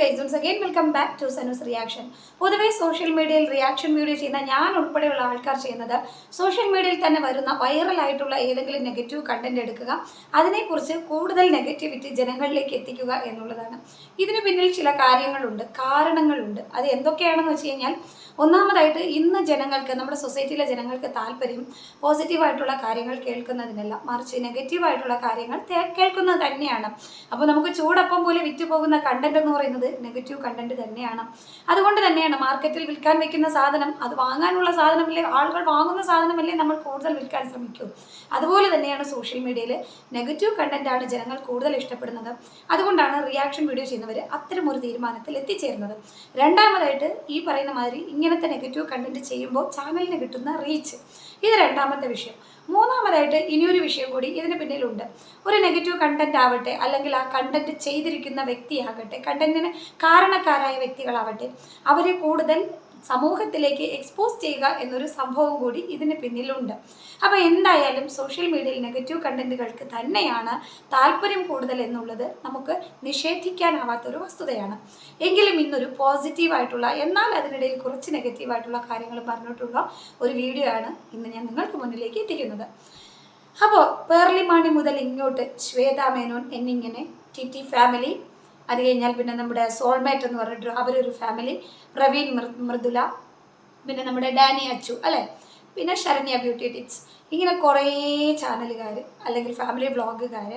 Guys once again welcome back to Sanu's reaction പൊതുവേ social മീഡിയയിൽ reaction video ചെയ്യുന്ന ഞാൻ ഉൾപ്പെടെയുള്ള ആൾക്കാർ ചെയ്യുന്നത് സോഷ്യൽ മീഡിയയിൽ തന്നെ വരുന്ന വൈറലായിട്ടുള്ള ഏതെങ്കിലും നെഗറ്റീവ് കണ്ടന്റ് എടുക്കുക അതിനെക്കുറിച്ച് കൂടുതൽ നെഗറ്റിവിറ്റി ജനങ്ങളിലേക്ക് എത്തിക്കുക എന്നുള്ളതാണ്. ഇതിന് പിന്നിൽ ചില കാര്യങ്ങളുണ്ട് കാരണങ്ങളുണ്ട്. അത് എന്തൊക്കെയാണെന്ന് വെച്ച് കഴിഞ്ഞാൽ ഒന്നാമതായിട്ട് ഇന്ന് ജനങ്ങൾക്ക് നമ്മുടെ സൊസൈറ്റിയിലെ ജനങ്ങൾക്ക് താല്പര്യം പോസിറ്റീവായിട്ടുള്ള കാര്യങ്ങൾ കേൾക്കുന്നതിനല്ല. മറിച്ച് നെഗറ്റീവായിട്ടുള്ള കാര്യങ്ങൾ കേൾക്കുന്നത് തന്നെയാണ്. അപ്പോൾ നമുക്ക് ചൂടപ്പം പോലെ വിറ്റ് പോകുന്ന കണ്ടന്റ് എന്ന് പറയുന്നത് നെഗറ്റീവ് കണ്ടന്റ് തന്നെയാണ്. അതുകൊണ്ട് തന്നെയാണ് മാർക്കറ്റിൽ വിൽക്കാൻ വെക്കുന്ന സാധനം അത് വാങ്ങാനുള്ള സാധനമല്ലേ ആളുകൾ വാങ്ങുന്ന സാധനമല്ലേ നമ്മൾ കൂടുതൽ വിൽക്കാൻ ശ്രമിക്കൂ. അതുപോലെ തന്നെയാണ് സോഷ്യൽ മീഡിയയിൽ നെഗറ്റീവ് കണ്ടന്റ് ആണ് ജനങ്ങൾ കൂടുതൽ ഇഷ്ടപ്പെടുന്നത്. അതുകൊണ്ടാണ് റിയാക്ഷൻ വീഡിയോ ചെയ്യുന്നവർ അത്തരം ഒരു തീരുമാനത്തിൽ എത്തിച്ചേരുന്നത്. രണ്ടാമതായിട്ട് ഈ പറയുന്ന മാതിരി ഇങ്ങനത്തെ നെഗറ്റീവ് കണ്ടന്റ് ചെയ്യുമ്പോൾ ചാനലിന് കിട്ടുന്ന റീച്ച് ഇത് രണ്ടാമത്തെ വിഷയം. മൂന്നാമതായിട്ട് ഇനിയൊരു വിഷയം കൂടി ഇതിന് പിന്നിലുണ്ട്. ഒരു നെഗറ്റീവ് കണ്ടന്റ് ആവട്ടെ അല്ലെങ്കിൽ ആ കണ്ടന്റ് ചെയ്തിരിക്കുന്ന വ്യക്തിയാകട്ടെ കണ്ടന്റിന് കാരണക്കാരായ വ്യക്തികളാവട്ടെ അവരെ കൂടുതൽ സമൂഹത്തിലേക്ക് എക്സ്പോസ് ചെയ്യുക എന്നൊരു സംഭവം കൂടി ഇതിന് പിന്നിലുണ്ട്. അപ്പോൾ എന്തായാലും സോഷ്യൽ മീഡിയയിൽ നെഗറ്റീവ് കണ്ടന്റുകൾക്ക് തന്നെയാണ് താല്പര്യം കൂടുതൽ എന്നുള്ളത് നമുക്ക് നിഷേധിക്കാനാവാത്തൊരു വസ്തുതയാണ്. എങ്കിലും ഇന്നൊരു പോസിറ്റീവായിട്ടുള്ള എന്നാൽ അതിനിടയിൽ കുറച്ച് നെഗറ്റീവായിട്ടുള്ള കാര്യങ്ങൾ പറഞ്ഞിട്ടുള്ള ഒരു വീഡിയോ ആണ് ഇന്ന് ഞാൻ നിങ്ങൾക്ക് മുന്നിലേക്ക് എത്തിക്കുന്നത്. അപ്പോൾ പേർലിമാണി മുതൽ ഇങ്ങോട്ട് ശ്വേതാ മേനോൻ എന്നിങ്ങനെ ടി ടി ഫാമിലി അത് കഴിഞ്ഞാൽ പിന്നെ നമ്മുടെ സോൾമേറ്റ് എന്ന് പറഞ്ഞിട്ട് അവരൊരു ഫാമിലി പ്രവീൺ മൃദുല പിന്നെ നമ്മുടെ ഡാനി അച്ചു അല്ലേ? പിന്നെ ശരണ്യ ബ്യൂട്ടി ടിപ്സ് ഇങ്ങനെ കുറേ ചാനലുകാർ അല്ലെങ്കിൽ ഫാമിലി വ്ളോഗുകാർ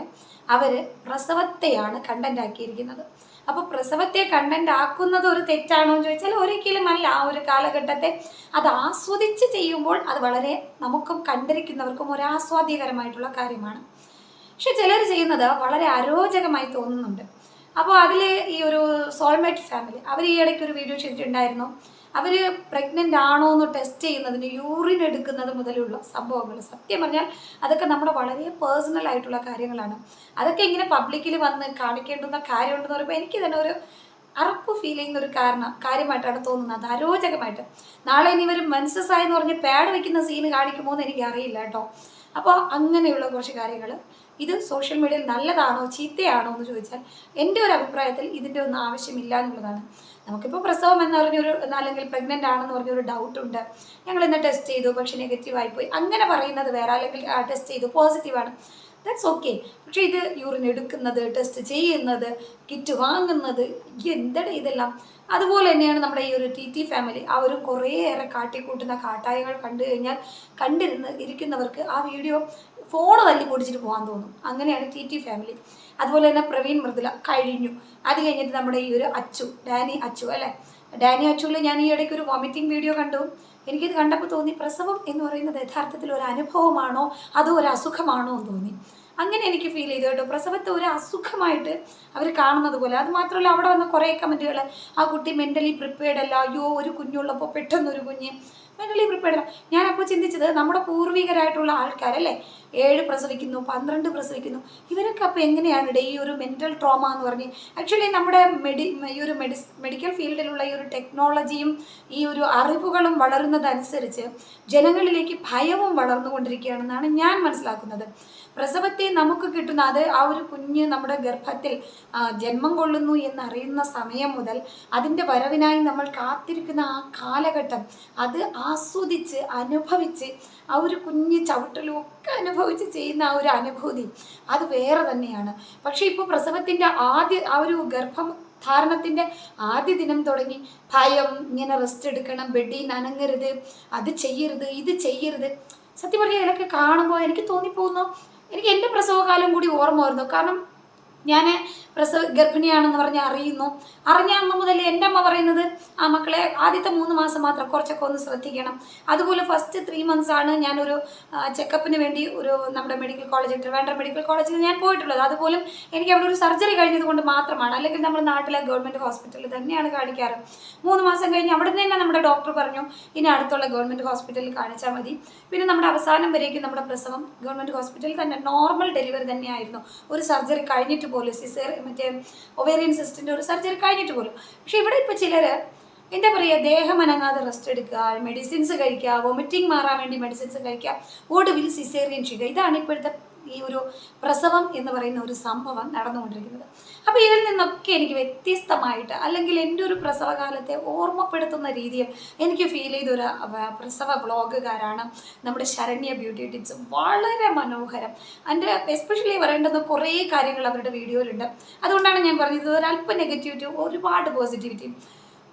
അവർ പ്രസവത്തെയാണ് കണ്ടന്റ് ആക്കിയിരിക്കുന്നത്. അപ്പോൾ പ്രസവത്തെ കണ്ടന്റ് ആക്കുന്നത് ഒരു തെറ്റാണോ എന്ന് ചോദിച്ചാൽ ഒരിക്കലും അല്ല. ആ ഒരു കാലഘട്ടത്തെ അത് ആസ്വദിച്ച് ചെയ്യുമ്പോൾ അത് വളരെ നമുക്കും കണ്ടിരിക്കുന്നവർക്കും ഒരു ആസ്വാദ്യകരമായിട്ടുള്ള കാര്യമാണ്. പക്ഷെ ചിലർ ചെയ്യുന്നത് വളരെ അരോചകമായി തോന്നുന്നുണ്ട്. അപ്പോൾ അതിൽ ഈ ഒരു സോൾമേറ്റ് ഫാമിലി അവർ ഈ ഇടയ്ക്ക് ഒരു വീഡിയോ ചെയ്തിട്ടുണ്ടായിരുന്നു. അവർ പ്രഗ്നന്റ് ആണോ എന്ന് ടെസ്റ്റ് ചെയ്യുന്നതിന് യൂറിൻ എടുക്കുന്നത് മുതലുള്ള സംഭവങ്ങൾ. സത്യം പറഞ്ഞാൽ അതൊക്കെ നമ്മുടെ വളരെ പേഴ്സണൽ ആയിട്ടുള്ള കാര്യങ്ങളാണ്. അതൊക്കെ ഇങ്ങനെ പബ്ലിക്കിൽ വന്ന് കാണിക്കേണ്ടുന്ന കാര്യമുണ്ടെന്ന് പറയുമ്പോൾ എനിക്ക് തന്നെ ഒരു അറപ്പ് ഫീൽ ചെയ്യുന്ന ഒരു കാരണം കാര്യമായിട്ടാണ് തോന്നുന്നത്. അരോചകമായിട്ട്. നാളെ ഇനി ഇവർ മെൻസസ് പറഞ്ഞ് പാഡ് വെക്കുന്ന സീന് കാണിക്കുമോ എന്ന് എനിക്ക് അറിയില്ല കേട്ടോ. അപ്പോൾ അങ്ങനെയുള്ള കുറച്ച് കാര്യങ്ങൾ ഇത് സോഷ്യൽ മീഡിയയിൽ നല്ലതാണോ ചീത്തയാണോ എന്ന് ചോദിച്ചാൽ എന്റെ ഒരു അഭിപ്രായത്തിൽ ഇതിന്റെ ഒന്നും ആവശ്യമില്ല എന്നുള്ളതാണ്. നമുക്കിപ്പോൾ പ്രസവം എന്ന് പറഞ്ഞൊരു അല്ലെങ്കിൽ പ്രഗ്നന്റ് ആണെന്ന് പറഞ്ഞൊരു ഡൗട്ട് ഉണ്ട്. ഞങ്ങൾ ഇന്ന് ടെസ്റ്റ് ചെയ്തു പക്ഷേ നെഗറ്റീവായി പോയി അങ്ങനെ പറയുന്നത് വേറെ അല്ലെങ്കിൽ ടെസ്റ്റ് ചെയ്തു പോസിറ്റീവാണ് ദാറ്റ്സ് ഓക്കെ പക്ഷേ ഇത് യൂറിൻ എടുക്കുന്നത് ടെസ്റ്റ് ചെയ്യുന്നത് കിറ്റ് വാങ്ങുന്നത് എന്താണ് ഇതെല്ലാം? അതുപോലെ തന്നെയാണ് നമ്മുടെ ഈ ഒരു ടി ടി ഫാമിലി അവരും കുറേയേറെ കാട്ടിക്കൂട്ടുന്ന കാട്ടായകൾ കണ്ടു കഴിഞ്ഞാൽ കണ്ടിരുന്ന് ഇരിക്കുന്നവർക്ക് ആ വീഡിയോ ഫോൺ തല്ലി പൊടിച്ചിട്ട് പോകാൻ തോന്നും. അങ്ങനെയാണ് ടി ടി ഫാമിലി അതുപോലെ തന്നെ പ്രവീൺ മൃദുല കഴിഞ്ഞു. അത് കഴിഞ്ഞിട്ട് നമ്മുടെ ഈ ഒരു അച്ചു ഡാനി അച്ചു അല്ലേ? ഡാനി അച്ചുവിൽ ഞാൻ ഈ ഇടയ്ക്ക് ഒരു വോമിറ്റിംഗ് വീഡിയോ കണ്ടു. എനിക്കിത് കണ്ടപ്പോൾ തോന്നി പ്രസവം എന്ന് പറയുന്നത് യഥാർത്ഥത്തിൽ ഒരു അനുഭവമാണോ? അതോ ഒരു അസുഖമാണോ എന്ന് തോന്നി. അങ്ങനെ എനിക്ക് ഫീൽ ചെയ്തു കേട്ടോ. പ്രസവത്തെ ഒരു അസുഖമായിട്ട് അവർ കാണുന്നത് പോലെ. അത് മാത്രമല്ല അവിടെ വന്ന കുറേ കമന്റുകൾ ആ കുട്ടി മെന്റലി പ്രിപ്പയർഡ് അല്ല. അയ്യോ ഒരു കുഞ്ഞുള്ളപ്പോൾ പെട്ടെന്നൊരു കുഞ്ഞ്. മെന്റലി പ്രിപ്പയർഡ് അല്ല അപ്പോൾ ചിന്തിച്ചത് നമ്മുടെ പൂർവികരായിട്ടുള്ള ആൾക്കാരല്ലേ? ഏഴ് പ്രസവിക്കുന്നു പന്ത്രണ്ട് പ്രസവിക്കുന്നു. ഇവരൊക്കെ അപ്പോൾ എങ്ങനെയാണ് ഈ ഒരു മെന്റൽ ട്രോമ എന്ന് പറഞ്ഞ്? ആക്ച്വലി നമ്മുടെ മെഡി ഈ ഒരു മെഡിസ് മെഡിക്കൽ ഫീൽഡിലുള്ള ഈ ഒരു ടെക്നോളജിയും ഈ ഒരു അറിവുകളും വളരുന്നതനുസരിച്ച് ജനങ്ങളിലേക്ക് ഭയവും വളർന്നുകൊണ്ടിരിക്കുകയാണെന്നാണ് ഞാൻ മനസ്സിലാക്കുന്നത്. പ്രസവത്തെ നമുക്ക് കിട്ടുന്ന അത് ആ ഒരു കുഞ്ഞ് നമ്മുടെ ഗർഭത്തിൽ ജന്മം കൊള്ളുന്നു എന്നറിയുന്ന സമയം മുതൽ അതിന്റെ വരവിനായി നമ്മൾ കാത്തിരിക്കുന്ന ആ കാലഘട്ടം അത് ആസ്വദിച്ച് അനുഭവിച്ച് ആ ഒരു കുഞ്ഞ് ചവിട്ടലും ഒക്കെ അനുഭവിച്ച് ചെയ്യുന്ന ആ ഒരു അനുഭൂതി അത് വേറെ തന്നെയാണ്. പക്ഷേ ഇപ്പോൾ പ്രസവത്തിന്റെ ആദ്യ ആ ഒരു ഗർഭം ധാരണത്തിന്റെ ആദ്യ ദിനം തുടങ്ങി ഭയം ഇങ്ങനെ റെസ്റ്റ് എടുക്കണം ബെഡിൽ നനങ്ങരുത് അത് ചെയ്യരുത് ഇത് ചെയ്യരുത്. സത്യം പറഞ്ഞാൽ ഇതിലൊക്കെ കാണുമ്പോൾ എനിക്ക് തോന്നിപ്പോകുന്നു എനിക്ക് എന്റെ പ്രസവകാലം കൂടി ഓർമ്മ വരുന്നു. കാരണം ഞാൻ പ്രസവ ഗർഭിണിയാണെന്ന് പറഞ്ഞ് അറിയുന്നു. അറിഞ്ഞ അന്ന് മുതൽ എന്റെ അമ്മ പറയുന്നത് ആ മക്കളെ ആദ്യത്തെ മൂന്ന് മാസം മാത്രം കുറച്ചൊക്കെ ഒന്ന് ശ്രദ്ധിക്കണം. അതുപോലെ ഫസ്റ്റ് ത്രീ മന്ത്സ് ആണ് ഞാനൊരു ചെക്കപ്പിന് വേണ്ടി ഒരു നമ്മുടെ മെഡിക്കൽ കോളേജ് ട്രിവാൻഡ്രം മെഡിക്കൽ കോളേജിൽ ഞാൻ പോയിട്ടുള്ളത്. അതുപോലും എനിക്ക് അവിടെ ഒരു സർജറി കഴിഞ്ഞത് കൊണ്ട് മാത്രമാണ്. അല്ലെങ്കിൽ നമ്മുടെ നാട്ടിലെ ഗവൺമെന്റ് ഹോസ്പിറ്റലിൽ തന്നെയാണ് കാണിക്കാറ്. മൂന്ന് മാസം കഴിഞ്ഞ് അവിടെ നിന്ന് തന്നെ നമ്മുടെ ഡോക്ടർ പറഞ്ഞു ഇനി അടുത്തുള്ള ഗവൺമെന്റ് ഹോസ്പിറ്റലിൽ കാണിച്ചാൽ മതി. പിന്നെ നമ്മുടെ അവസാനം വരേക്കും നമ്മുടെ പ്രസവം ഗവൺമെന്റ് ഹോസ്പിറ്റലിൽ തന്നെ നോർമൽ ഡെലിവറി തന്നെയായിരുന്നു. ഒരു സർജറി കഴിഞ്ഞിട്ട് പോലും സിസേർ മറ്റേ ഒവേറിയൻ സിസ്റ്റിന്റെ ഒരു സർജറി കഴിഞ്ഞിട്ട് പോലും. പക്ഷേ ഇവിടെ ഇപ്പോൾ ചിലർ എന്താ പറയുക ദേഹം അനങ്ങാതെ റെസ്റ്റ് എടുക്കുക മെഡിസിൻസ് കഴിക്കുക വോമിറ്റിംഗ് മാറാൻ വേണ്ടി മെഡിസിൻസ് കഴിക്കുക ഒടുവിൽ സിസേറിയൻ ചെയ്യുക. ഇതാണ് ഇപ്പോഴത്തെ ഈ ഒരു പ്രസവം എന്ന് പറയുന്ന ഒരു സംഭവം നടന്നുകൊണ്ടിരിക്കുന്നത്. അപ്പോൾ ഇതിൽ നിന്നൊക്കെ എനിക്ക് വ്യത്യസ്തമായിട്ട് അല്ലെങ്കിൽ എന്റെ ഒരു പ്രസവകാലത്തെ ഓർമ്മപ്പെടുത്തുന്ന രീതിയിൽ എനിക്ക് ഫീൽ ചെയ്തൊരു പ്രസവ ബ്ലോഗുകാരാണ് നമ്മുടെ ശരണ്യ ബ്യൂട്ടി ടിപ്സ്. വളരെ മനോഹരം. എന്റെ എസ്പെഷ്യലി പറയേണ്ടുന്ന കുറേ കാര്യങ്ങൾ അവരുടെ വീഡിയോയിലുണ്ട്. അതുകൊണ്ടാണ് ഞാൻ പറഞ്ഞത് ഒരല്പം നെഗറ്റിവിറ്റി ഒരുപാട് പോസിറ്റിവിറ്റി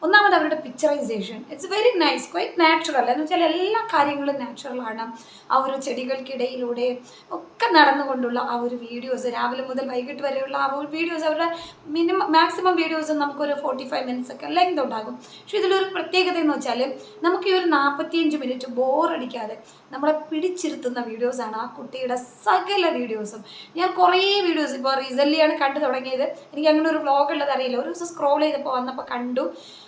ഒന്നാമത് അവരുടെ picturisation it's very nice quite natural എന്ന് വെച്ചാൽ എല്ലാ കാര്യങ്ങളും നാച്ചുറലാണ് ആ ഒരു ചെടികൾക്കിടയിലൂടെ ഒക്കെ നടന്നുകൊണ്ടുള്ള ആ ഒരു വീഡിയോസ് രാവിലെ മുതൽ വൈകിട്ട് വരെയുള്ള ആ ഒരു വീഡിയോസ് അവരുടെ മിനിമം മാക്സിമം വീഡിയോസ് നമുക്കൊരു ഫോർട്ടി ഫൈവ് മിനിറ്റ്സ് ഒക്കെ ലെങ്ത് ഉണ്ടാകും. പക്ഷേ ഇതിലൊരു പ്രത്യേകത എന്ന് വെച്ചാൽ നമുക്ക് ഈ ഒരു നാൽപ്പത്തിയഞ്ച് മിനിറ്റ് ബോറടിക്കാതെ നമ്മളെ പിടിച്ചിരുത്തുന്ന വീഡിയോസാണ് ആ കുട്ടിയുടെ സകല വീഡിയോസും ഞാൻ കുറേ വീഡിയോസ് ഇപ്പോൾ റീസെന്റ്ലിയാണ് കണ്ടു തുടങ്ങിയത്. എനിക്ക് അങ്ങനെ ഒരു വ്ളോഗ് ഉള്ളത് അറിയില്ല. ഒരു ദിവസം സ്ക്രോൾ ചെയ്തപ്പോൾ വന്നപ്പോൾ കണ്ടു.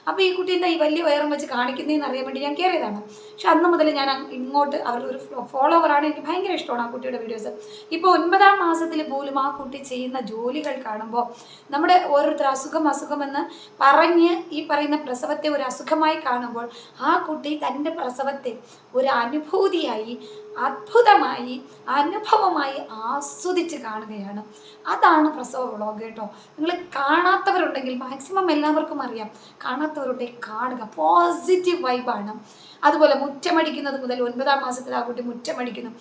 അപ്പോൾ ഈ കുട്ടി എന്താ ഈ വലിയ വയറും വെച്ച് കാണിക്കുന്നതെന്ന് അറിയാൻ വേണ്ടി ഞാൻ കയറിയതാണ് പക്ഷെ അന്ന് മുതൽ ഞാൻ ഇങ്ങോട്ട് അവരുടെ ഒരു ഫോളോവറാണ് എനിക്ക് ഭയങ്കര ഇഷ്ടമാണ് ആ കുട്ടിയുടെ വീഡിയോസ് ഇപ്പോൾ ഒൻപതാം മാസത്തിൽ പോലും ആ കുട്ടി ചെയ്യുന്ന ജോലികൾ കാണുമ്പോൾ നമ്മുടെ ഓരോരുത്തർ അസുഖം അസുഖമെന്ന് പറഞ്ഞ് ഈ പറയുന്ന പ്രസവത്തെ ഒരു അസുഖമായി കാണുമ്പോൾ ആ കുട്ടി തന്റെ പ്രസവത്തെ ഒരു അനുഭൂതിയായി അത്ഭുതമായി അനുഭവമായി ആസ്വദിച്ച് കാണുകയാണ്. അതാണ് പ്രസവ വ്ളോഗ് കേട്ടോ. നിങ്ങൾ കാണാത്തവരുണ്ടെങ്കിൽ മാക്സിമം എല്ലാവർക്കും അറിയാം. കാണാത്തവരുടെ കാണുക. പോസിറ്റീവ് വൈബാണ് അതുപോലെ മുറ്റമടിക്കുന്നത് മുതൽ ഒൻപതാം മാസത്തിൽ ആ കുട്ടി മുറ്റമടിക്കുന്നു.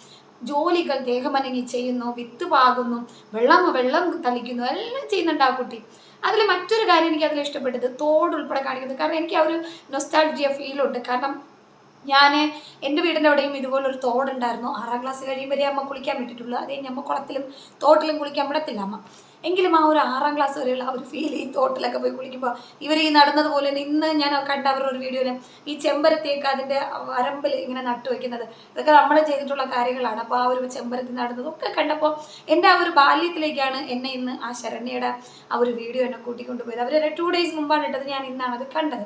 ജോലികൾ ദേഹമനങ്ങി ചെയ്യുന്നു വിത്ത് പാകുന്നു വെള്ളം വെള്ളം തളിക്കുന്നു എല്ലാം ചെയ്യുന്നുണ്ട് ആ കുട്ടി. അതിൽ മറ്റൊരു കാര്യം എനിക്ക് അതിൽ ഇഷ്ടപ്പെട്ടത് തോട് ഉൾപ്പെടെ കാണിക്കുന്നത്. കാരണം എനിക്ക് ആ ഒരു നൊസ്റ്റാൾജിയ ഫീലുണ്ട് കാരണം ഞാൻ എന്റെ വീടിന്റെ അവിടെയും ഇതുപോലൊരു തോടുണ്ടായിരുന്നു. ആറാം ക്ലാസ് കഴിയുമ്പോൾ അമ്മ കുളിക്കാൻ വിട്ടിട്ടുള്ളൂ. അതേ അമ്മ കുളത്തിലും തോട്ടിലും കുളിക്കാൻ വിടത്തില്ല അമ്മ. എങ്കിലും ആ ഒരു ആറാം ക്ലാസ് വരെയുള്ള ആ ഒരു ഫീൽ ഈ തോട്ടിലൊക്കെ പോയി കുളിക്കുമ്പോൾ ഇവർ ഈ നടന്നതുപോലെ ഇന്ന് ഞാൻ കണ്ട അവരുടെ ഒരു വീഡിയോയിൽ ഈ ചെമ്പരത്തിയൊക്കെ അതിന്റെ വരമ്പിൽ ഇങ്ങനെ നട്ടു വെക്കുന്നത്. ഇതൊക്കെ നമ്മൾ ചെയ്തിട്ടുള്ള കാര്യങ്ങളാണ്. അപ്പോൾ ആ ഒരു ചെമ്പരത്തി നടന്നതൊക്കെ കണ്ടപ്പോൾ എന്റെ ആ ഒരു ബാല്യത്തിലേക്കാണ് എന്നെ ഇന്ന് ആ ശരണ്യയുടെ ആ ഒരു വീഡിയോ എന്നെ കൂട്ടിക്കൊണ്ടുപോയത്. അവർ ടു ഡേയ്സ് മുമ്പാണ് ഇട്ടത്. ഞാൻ ഇന്നാണ് അത് കണ്ടത്.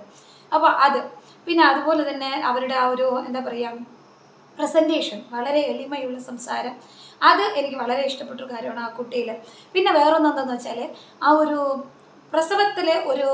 അപ്പോൾ അത് പിന്നെ അതുപോലെ തന്നെ അവരുടെ ആ ഒരു എന്താ പറയുക പ്രസന്റേഷൻ വളരെ എളിമയുള്ള സംസാരം. അത് എനിക്ക് വളരെ ഇഷ്ടപ്പെട്ട ഒരു കാര്യമാണ് ആ കുട്ടിയിൽ പിന്നെ വേറൊന്നെന്താണെന്ന് വെച്ചാൽ ആ ഒരു പ്രസവത്തിൽ ഒരു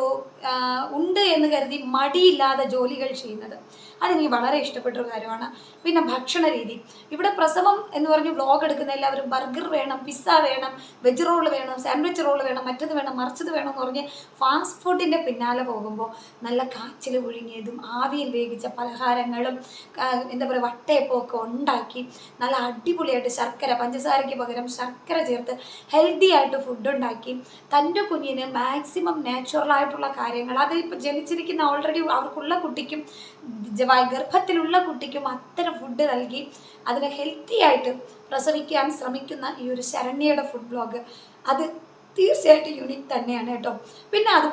ഉണ്ട് എന്ന് കരുതി മടിയില്ലാതെ ജോലികൾ ചെയ്യുന്നത്. അതെനിക്ക് വളരെ ഇഷ്ടപ്പെട്ട ഒരു കാര്യമാണ്. പിന്നെ ഭക്ഷണ രീതി ഇവിടെ പ്രസവം എന്ന് പറഞ്ഞ് വ്ളോഗ് എടുക്കുന്ന എല്ലാവരും ബർഗർ വേണം പിസ്സ വേണം വെജ് റോൾ വേണം സാൻഡ്വിച്ച് റോൾ വേണം മറ്റത് വേണം മറിച്ചത് വേണം എന്ന് പറഞ്ഞ് ഫാസ്റ്റ് ഫുഡിന്റെ പിന്നാലെ പോകുമ്പോൾ നല്ല കാച്ചിൽ പുഴുങ്ങിയതും ആവിയിൽ വേവിച്ച പലഹാരങ്ങളും എന്താ പറയുക വട്ടയപ്പമൊക്കെ ഉണ്ടാക്കി നല്ല അടിപൊളിയായിട്ട് ശർക്കര പഞ്ചസാരയ്ക്ക് പകരം ശർക്കര ചേർത്ത് ഹെൽത്തി ആയിട്ട് ഫുഡ് ഉണ്ടാക്കി തന്റെ കുഞ്ഞിന് മാക്സിമം നാച്ചുറൽ ആയിട്ടുള്ള കാര്യങ്ങൾ. അത് ഇപ്പോൾ ജനിച്ചിരിക്കുന്ന ഓൾറെഡി അവർക്കുള്ള കുട്ടിക്കും ഗർഭത്തിലുള്ള കുട്ടിക്കും അത്തരം ഫുഡ് നൽകി അതിനെ ഹെൽത്തി ആയിട്ട് പ്രസവിക്കാൻ ശ്രമിക്കുന്ന ഈ ഒരു ശരണ്യയുടെ ഫുഡ് ബ്ലോഗ് അത് തീർച്ചയായിട്ടും യൂണിക് തന്നെയാണ് കേട്ടോ. പിന്നെ അത്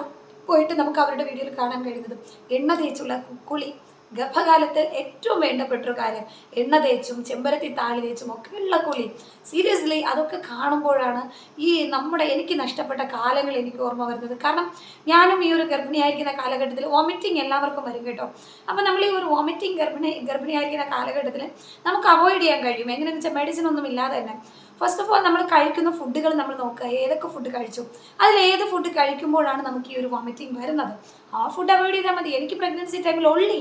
പോയിട്ട് നമുക്ക് അവരുടെ വീഡിയോയിൽ കാണാൻ കഴിയുന്നത് എണ്ണ തേച്ചുള്ള കുക്കുളി. ഗർഭകാലത്ത് ഏറ്റവും വേണ്ടപ്പെട്ട ഒരു കാര്യം എണ്ണ തേച്ചും ചെമ്പരത്തി താളി തേച്ചും ഒക്കെ ഉള്ള കുളി. സീരിയസ്ലി അതൊക്കെ കാണുമ്പോഴാണ് ഈ നമ്മുടെ എനിക്ക് നഷ്ടപ്പെട്ട കാലങ്ങൾ എനിക്ക് ഓർമ്മ വരുന്നത്. കാരണം ഞാനും ഈ ഒരു ഗർഭിണിയായിരിക്കുന്ന കാലഘട്ടത്തിൽ വോമിറ്റിംഗ് എല്ലാവർക്കും വരും കേട്ടോ. അപ്പോൾ നമ്മൾ ഈ ഒരു വോമിറ്റിംഗ് ഗർഭിണി ഗർഭിണിയായിരിക്കുന്ന കാലഘട്ടത്തിൽ നമുക്ക് അവോയ്ഡ് ചെയ്യാൻ കഴിയും. എങ്ങനെയെന്ന് വെച്ചാൽ മെഡിസിൻ ഒന്നും ഇല്ലാതെ തന്നെ. ഫസ്റ്റ് ഓഫ് ഓൾ നമ്മൾ കഴിക്കുന്ന ഫുഡുകൾ നമ്മൾ നോക്കുക. ഏതൊക്കെ ഫുഡ് കഴിച്ചു? അതിൽ ഏത് ഫുഡ് കഴിക്കുമ്പോഴാണ് നമുക്ക് ഈ ഒരു വോമിറ്റിംഗ് വരുന്നത്? ആ ഫുഡ് അവോയ്ഡ് ചെയ്താൽ മതി. എനിക്ക് പ്രഗ്നൻസി ടൈമിൽ ഒള്ളി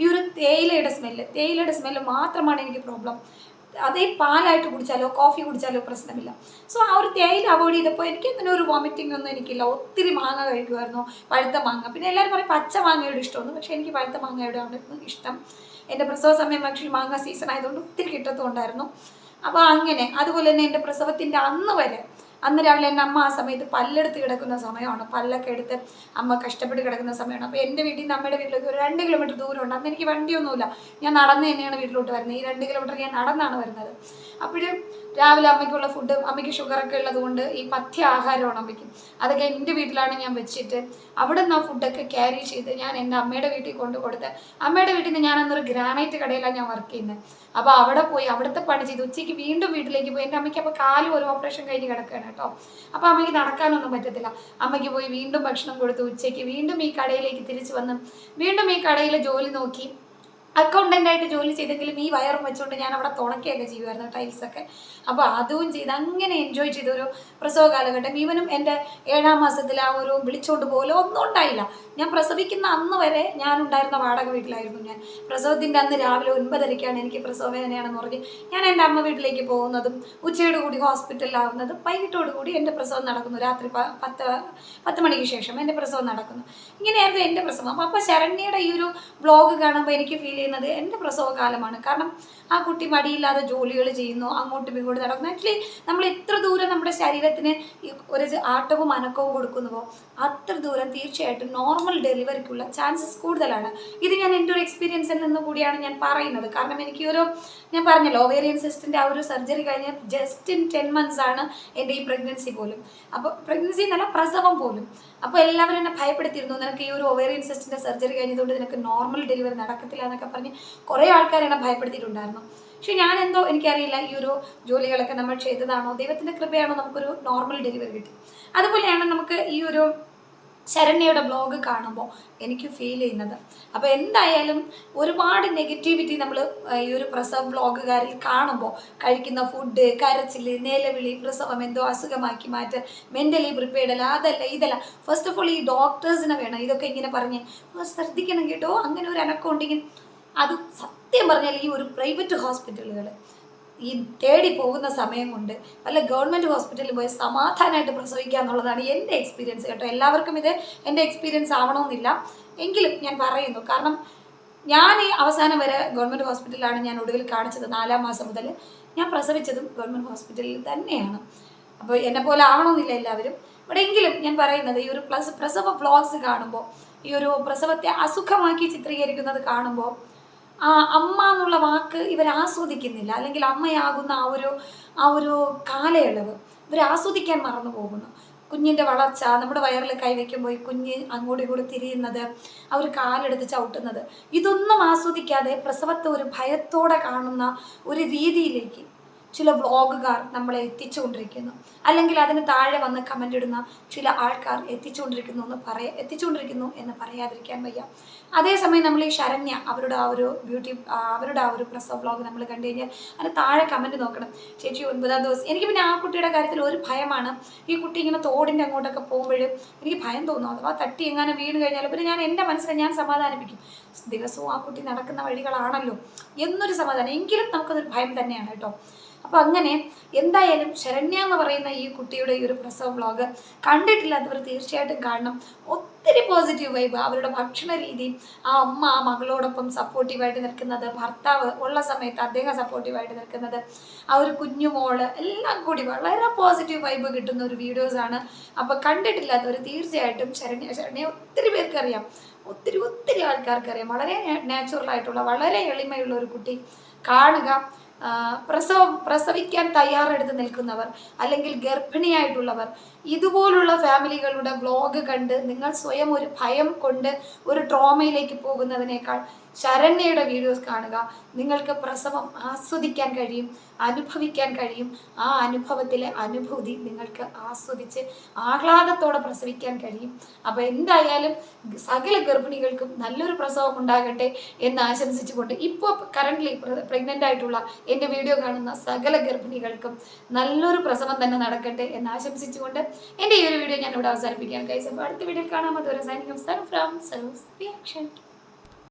ഈ ഒരു തേയിലയുടെ സ്മെല്ല് തേയിലയുടെ സ്മെല്ല് മാത്രമാണ് എനിക്ക് പ്രോബ്ലം അതേ പാലായിട്ട് കുടിച്ചാലോ കോഫി കുടിച്ചാലോ പ്രശ്നമില്ല. സോ ആ ഒരു തേയില അവോയ്ഡ് ചെയ്തപ്പോൾ എനിക്ക് അങ്ങനെ ഒരു വോമിറ്റിംഗ് ഒന്നും എനിക്കില്ല. ഒത്തിരി മാങ്ങ കഴിക്കുമായിരുന്നു. പഴുത്ത മാങ്ങ. പിന്നെ എല്ലാവരും പറയും പച്ച മാങ്ങയോട് ഇഷ്ടമൊന്നും. പക്ഷേ എനിക്ക് പഴുത്ത മാങ്ങയോടാണ് ഇഷ്ടം. എന്റെ പ്രസവ സമയം ആക്ച്വലി മാങ്ങ സീസൺ ആയതുകൊണ്ട് ഒത്തിരി കിട്ടത്തുണ്ടായിരുന്നു. അപ്പോൾ അങ്ങനെ അതുപോലെ തന്നെ എന്റെ പ്രസവത്തിന്റെ അന്ന് വരെ അന്ന് രാവിലെ എന്റെ അമ്മ ആ സമയത്ത് പല്ലെടുത്ത് കിടക്കുന്ന സമയമാണ്. പല്ലൊക്കെ എടുത്ത് അമ്മ കഷ്ടപ്പെട്ട് കിടക്കുന്ന സമയമാണ്. അപ്പോൾ എന്റെ വീട്ടിൽ നിന്ന് അമ്മയുടെ വീട്ടിലേക്ക് ഒരു രണ്ട് കിലോമീറ്റർ ദൂരമുണ്ട്. അന്ന് എനിക്ക് വണ്ടിയൊന്നുമില്ല. ഞാൻ നടന്ന് തന്നെയാണ് വീട്ടിലോട്ട് വരുന്നത്. ഈ രണ്ട് കിലോമീറ്റർ ഞാൻ നടന്നാണ് വരുന്നത്. അപ്പോഴും രാവിലെ അമ്മയ്ക്കുള്ള ഫുഡ് അമ്മയ്ക്ക് ഷുഗറൊക്കെ ഉള്ളത് കൊണ്ട് ഈ പഥ്യ ആഹാരമാണ് അമ്മയ്ക്ക്. അതൊക്കെ എന്റെ വീട്ടിലാണ് ഞാൻ വെച്ചിട്ട് അവിടെ നിന്ന് ആ ഫുഡൊക്കെ ക്യാരി ചെയ്ത് ഞാൻ എന്റെ അമ്മയുടെ വീട്ടിൽ കൊണ്ടു കൊടുത്ത് അമ്മയുടെ വീട്ടിൽ നിന്ന് ഞാൻ അന്നൊരു ഗ്രാനൈറ്റ് കടയിലാണ് ഞാൻ വർക്ക് ചെയ്യുന്നത്. അപ്പോൾ അവിടെ പോയി അവിടുത്തെ പണി ചെയ്ത് ഉച്ചയ്ക്ക് വീണ്ടും വീട്ടിലേക്ക് പോയി. എന്റെ അമ്മയ്ക്ക് അപ്പോൾ കാലും ഒരു ഓപ്പറേഷൻ കഴിഞ്ഞ് കിടക്കുകയാണ് കേട്ടോ. അപ്പോൾ അമ്മയ്ക്ക് നടക്കാനൊന്നും പറ്റത്തില്ല. അമ്മയ്ക്ക് പോയി വീണ്ടും ഭക്ഷണം കൊടുത്ത് ഉച്ചയ്ക്ക് വീണ്ടും ഈ കടയിലേക്ക് തിരിച്ചു വന്ന് വീണ്ടും ഈ കടയിലെ ജോലി നോക്കി. അക്കൗണ്ടന്റ് ആയിട്ട് ജോലി ചെയ്തെങ്കിലും ഈ വയറും വെച്ചുകൊണ്ട് ഞാൻ അവിടെ തുണക്കുകയൊക്കെ ചെയ്യുമായിരുന്നു ടൈൽസൊക്കെ അപ്പോൾ അതും ചെയ്ത് അങ്ങനെ എൻജോയ് ചെയ്ത ഒരു പ്രസവ കാലഘട്ടം. ഈവനും എന്റെ ഏഴാം മാസത്തിൽ ആ ഒരു വിളിച്ചോണ്ട് പോലും ഒന്നും ഉണ്ടായില്ല. ഞാൻ പ്രസവിക്കുന്ന അന്ന് വരെ ഞാൻ ഉണ്ടായിരുന്ന വാടക വീട്ടിലായിരുന്നു ഞാൻ. പ്രസവത്തിന്റെ അന്ന് രാവിലെ ഒൻപതരയ്ക്കാണ് എനിക്ക് പ്രസവ വേദനയാണെന്ന് പറഞ്ഞ് ഞാൻ എന്റെ അമ്മ വീട്ടിലേക്ക് പോകുന്നതും ഉച്ചയോട് കൂടി ഹോസ്പിറ്റലിലാവുന്നതും വൈകിട്ടോട് കൂടി എന്റെ പ്രസവം നടക്കുന്നു. രാത്രി പത്ത് പത്ത് മണിക്ക് ശേഷം എന്റെ പ്രസവം നടക്കുന്നു. ഇങ്ങനെയായിരുന്നു എന്റെ പ്രസവം. അപ്പോൾ ശരണ്യയുടെ ഈ ഒരു ബ്ലോഗ് കാണുമ്പോൾ എനിക്ക് ഫീൽ ചെയ്യുന്നത് എന്റെ പ്രസവകാലമാണ്. കാരണം ആ കുട്ടി മടിയില്ലാതെ ജോലികൾ ചെയ്യുന്നു അങ്ങോട്ടും ഇങ്ങോട്ടും നടക്കുന്നു. ആക്ച്വലി നമ്മൾ എത്ര നമ്മുടെ ശരീരത്തിന് ഒരു ആട്ടവും അനക്കവും കൊടുക്കുന്നുവോ? അത്ര ദൂരം തീർച്ചയായിട്ടും നോർമൽ ഡെലിവറിക്കുള്ള ചാൻസസ് കൂടുതലാണ്. ഇത് ഞാൻ എന്റെ ഒരു എക്സ്പീരിയൻസിൽ നിന്ന് കൂടിയാണ് ഞാൻ പറയുന്നത്. കാരണം എനിക്ക് ഒരു ഞാൻ പറഞ്ഞല്ലോ ഒവേറിയൻ സിസ്റ്റിന്റെ ആ ഒരു സർജറി കഴിഞ്ഞ് ജസ്റ്റ് ഇൻ ടെൻ മന്ത്സ് ആണ് എന്റെ ഈ പ്രഗ്നൻസി പോലും. അപ്പോൾ പ്രഗ്നൻസി എന്നല്ല പ്രസവം പോലും. അപ്പോൾ എല്ലാവരും എന്നെ ഭയപ്പെടുത്തിയിരുന്നു നിനക്ക് ഈ ഒരു ഒവേറിയൻ സിസ്റ്റിന്റെ സർജറി കഴിഞ്ഞതുകൊണ്ട് നിനക്ക് നോർമൽ ഡെലിവറി നടക്കത്തില്ല എന്നൊക്കെ പറഞ്ഞ് കുറേ ആൾക്കാർ എന്നെ ഭയപ്പെടുത്തിയിട്ടുണ്ടായിരുന്നു. പക്ഷെ ഞാൻ എന്തോ എനിക്കറിയില്ല ഈ ഒരു ജോലികളൊക്കെ നമ്മൾ ചെയ്തതാണോ? ദൈവത്തിന്റെ കൃപയാണോ നമുക്കൊരു നോർമൽ ഡെലിവറി കിട്ടി? അതുപോലെയാണ് നമുക്ക് ഈ ഒരു ശരണ്യയുടെ ബ്ലോഗ് കാണുമ്പോൾ എനിക്ക് ഫീൽ ചെയ്യുന്നത്. അപ്പോൾ എന്തായാലും ഒരുപാട് നെഗറ്റിവിറ്റി നമ്മൾ ഈ ഒരു പ്രസവ ബ്ലോഗുകാരിൽ കാണുമ്പോൾ കഴിക്കുന്ന ഫുഡ് കരച്ചിൽ നിലവിളി പ്രസവം എന്തോ അസുഖമാക്കി മാറ്റൽ മെന്റലി പ്രിപ്പയർഡ് അല്ല അതല്ല ഇതല്ല. ഫസ്റ്റ് ഓഫ് ഓൾ ഈ ഡോക്ടേഴ്സിനെ വേണം ഇതൊക്കെ ഇങ്ങനെ പറഞ്ഞ് "ഓ, ശ്രദ്ധിക്കണം കേട്ടോ അങ്ങനെ ഒരു അനക്കം ഉണ്ടെങ്കിൽ അത് സത്യം പറഞ്ഞാൽ ഈ ഒരു പ്രൈവറ്റ് ഹോസ്പിറ്റലുകൾ ഈ തേടി പോകുന്ന സമയം കൊണ്ട് വല്ല ഗവൺമെന്റ് ഹോസ്പിറ്റലിൽ പോയി സമാധാനമായിട്ട് പ്രസവിക്കുക എന്നുള്ളതാണ് എന്റെ എക്സ്പീരിയൻസ് കേട്ടോ. എല്ലാവർക്കും ഇത് എന്റെ എക്സ്പീരിയൻസ് ആവണമെന്നില്ല. എങ്കിലും ഞാൻ പറയുന്നു കാരണം ഞാൻ ഈ അവസാനം വരെ ഗവൺമെന്റ് ഹോസ്പിറ്റലിലാണ് ഞാൻ ഒടുവിൽ കാണിച്ചത് നാലാം മാസം മുതൽ ഞാൻ പ്രസവിച്ചതും ഗവൺമെന്റ് ഹോസ്പിറ്റലിൽ തന്നെയാണ്. അപ്പോൾ എന്നെ പോലെ ആവണമെന്നില്ല എല്ലാവരും. ഇവിടെ എങ്കിലും ഞാൻ പറയുന്നത് ഈ ഒരു പ്ലസ് പ്രസവ വ്ളോഗ്സ് കാണുമ്പോൾ ഈ ഒരു പ്രസവത്തെ അസുഖമാക്കി ചിത്രീകരിക്കുന്നത് കാണുമ്പോൾ ആ അമ്മ എന്നുള്ള വാക്ക് ഇവർ ആസ്വദിക്കുന്നില്ല. അല്ലെങ്കിൽ അമ്മയാകുന്ന ആ ഒരു ആ ഒരു കാലയളവ് ഇവർ ആസ്വദിക്കാൻ മറന്നു പോകുന്നു. കുഞ്ഞിന്റെ വളർച്ച നമ്മുടെ വയറിൽ കൈവയ്ക്കുമ്പോൾ കുഞ്ഞ് അങ്ങോട്ടും ഇങ്ങോട്ടും തിരിയുന്നത് ആ ഒരു കാലെടുത്ത് ചവിട്ടുന്നത് ഇതൊന്നും ആസ്വദിക്കാതെ പ്രസവത്തെ ഒരു ഭയത്തോടെ കാണുന്ന ഒരു രീതിയിലേക്ക് ചില വ്ളോഗുകാർ നമ്മളെ എത്തിച്ചുകൊണ്ടിരിക്കുന്നു. അല്ലെങ്കിൽ അതിന് താഴെ വന്ന് കമന്റ് ഇടുന്ന ചില ആൾക്കാർ എത്തിച്ചുകൊണ്ടിരിക്കുന്നു എന്ന് പറയ എത്തിച്ചുകൊണ്ടിരിക്കുന്നു എന്ന് പറയാതിരിക്കാൻ വയ്യ. അതേസമയം നമ്മൾ ഈ ശരണ്യ അവരുടെ ആ ഒരു ബ്യൂട്ടി അവരുടെ ആ ഒരു പ്രസവ വ്ളോഗ് നമ്മൾ കണ്ടു കഴിഞ്ഞാൽ അതിന് താഴെ കമന്റ് നോക്കണം. ചേച്ചി ഒൻപതാം ദിവസം എനിക്ക് പിന്നെ ആ കുട്ടിയുടെ കാര്യത്തിൽ ഒരു ഭയമാണ്. ഈ കുട്ടി ഇങ്ങനെ തോടിന്റെ അങ്ങോട്ടൊക്കെ പോകുമ്പോഴും എനിക്ക് ഭയം തോന്നും. അഥവാ തട്ടി എങ്ങനെ വീണ് കഴിഞ്ഞാൽ പിന്നെ ഞാൻ എന്റെ മനസ്സിനെ ഞാൻ സമാധാനിപ്പിക്കും. ദിവസവും ആ കുട്ടി നടക്കുന്ന വഴികളാണല്ലോ എന്നൊരു സമാധാനം. എങ്കിലും നമുക്കതൊരു ഭയം തന്നെയാണ് കേട്ടോ. അപ്പോൾ അങ്ങനെ എന്തായാലും ശരണ്യ എന്ന് പറയുന്ന ഈ കുട്ടിയുടെ ഈ ഒരു പ്രസവ വ്ളോഗ് കണ്ടിട്ടില്ലാത്തവർ തീർച്ചയായിട്ടും കാണണം. ഒത്തിരി പോസിറ്റീവ് വൈബ് അവരുടെ ഭക്ഷണ രീതി ആ അമ്മ ആ മകളോടൊപ്പം സപ്പോർട്ടീവായിട്ട് നിൽക്കുന്നത് ഭർത്താവ് ഉള്ള സമയത്ത് അദ്ദേഹം സപ്പോർട്ടീവായിട്ട് നിൽക്കുന്നത് ആ ഒരു കുഞ്ഞുമോൾ എല്ലാം കൂടി വളരെ പോസിറ്റീവ് വൈബ് കിട്ടുന്ന ഒരു വീഡിയോസാണ് അപ്പോൾ കണ്ടിട്ടില്ലാത്തവർ തീർച്ചയായിട്ടും ശരണ്യ ശരണ്യ ഒത്തിരി പേർക്ക് അറിയാം. ഒത്തിരി ഒത്തിരി ആൾക്കാർക്ക് അറിയാം. വളരെ നാച്ചുറൽ ആയിട്ടുള്ള വളരെ എളിമയുള്ള ഒരു കുട്ടി. കാണുക. പ്രസവം പ്രസവിക്കാൻ തയ്യാറെടുത്ത് നിൽക്കുന്നവർ അല്ലെങ്കിൽ ഗർഭിണിയായിട്ടുള്ളവർ ഇതുപോലുള്ള ഫാമിലികളുടെ വ്ലോഗ് കണ്ട് നിങ്ങൾ സ്വയം ഒരു ഭയം കൊണ്ട് ഒരു ട്രോമയിലേക്ക് പോകുന്നതിനേക്കാൾ ശരണ്യയുടെ വീഡിയോസ് കാണുക. നിങ്ങൾക്ക് പ്രസവം ആസ്വദിക്കാൻ കഴിയും അനുഭവിക്കാൻ കഴിയും. ആ അനുഭവത്തിലെ അനുഭൂതി നിങ്ങൾക്ക് ആസ്വദിച്ച് ആഹ്ലാദത്തോടെ പ്രസവിക്കാൻ കഴിയും. അപ്പോൾ എന്തായാലും സകല ഗർഭിണികൾക്കും നല്ലൊരു പ്രസവം ഉണ്ടാകട്ടെ എന്ന് ആശംസിച്ചുകൊണ്ട് ഇപ്പോൾ കറന്റ്ലി പ്രഗ്നന്റ് ആയിട്ടുള്ള എന്റെ വീഡിയോ കാണുന്ന സകല ഗർഭിണികൾക്കും നല്ലൊരു പ്രസവം തന്നെ നടക്കട്ടെ എന്ന് ആശംസിച്ചുകൊണ്ട് എന്റെ ഈ ഒരു വീഡിയോ ഞാൻ ഇവിടെ അവസാനിപ്പിക്കുകയാണ് കൈസ് അപ്പോൾ അടുത്ത വീഡിയോയിൽ കാണാം. അതുവരെ സൈനികം ഫ്രം സെൽസ് റിയാക്ഷൻ.